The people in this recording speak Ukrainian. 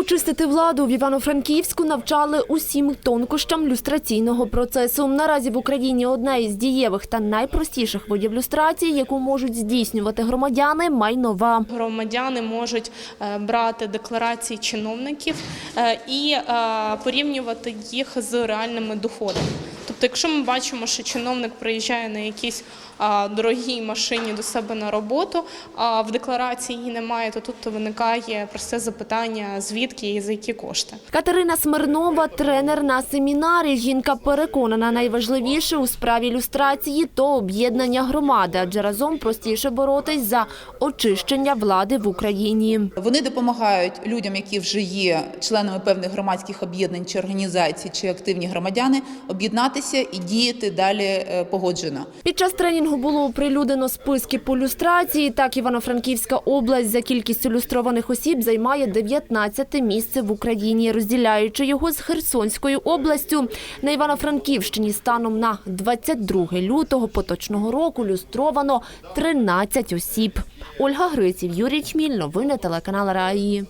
Очистити владу в Івано-Франківську навчали усім тонкощам люстраційного процесу. Наразі в Україні одна із дієвих та найпростіших видів люстрації, яку можуть здійснювати громадяни, майнова. Громадяни можуть е, брати декларації чиновників е, і е, порівнювати їх з реальними доходами. Тобто, якщо ми бачимо, що чиновник приїжджає на якійсь дорогій машині до себе на роботу, а в декларації її немає, то тут виникає просте запитання, звідки і за які кошти. Катерина Смирнова, тренер на семінарі. Жінка переконана, найважливіше у справі люстрації – то об'єднання громади, адже разом простіше боротись за очищення влади в Україні. Вони допомагають людям, які вже є членами певних громадських об'єднань чи організацій, чи активні громадяни, об'єднатися і діяти далі е, погоджено. Під час тренінгу було оприлюднено списки по люстрації. Так, Івано-Франківська область за кількістю люстрованих осіб займає 19 місце в Україні, розділяючи його з Херсонською областю. На Івано-Франківщині станом на 22 лютого поточного року люстровано 13 осіб. Ольга Гриців, Юрій Чміль, новини телеканал Раї.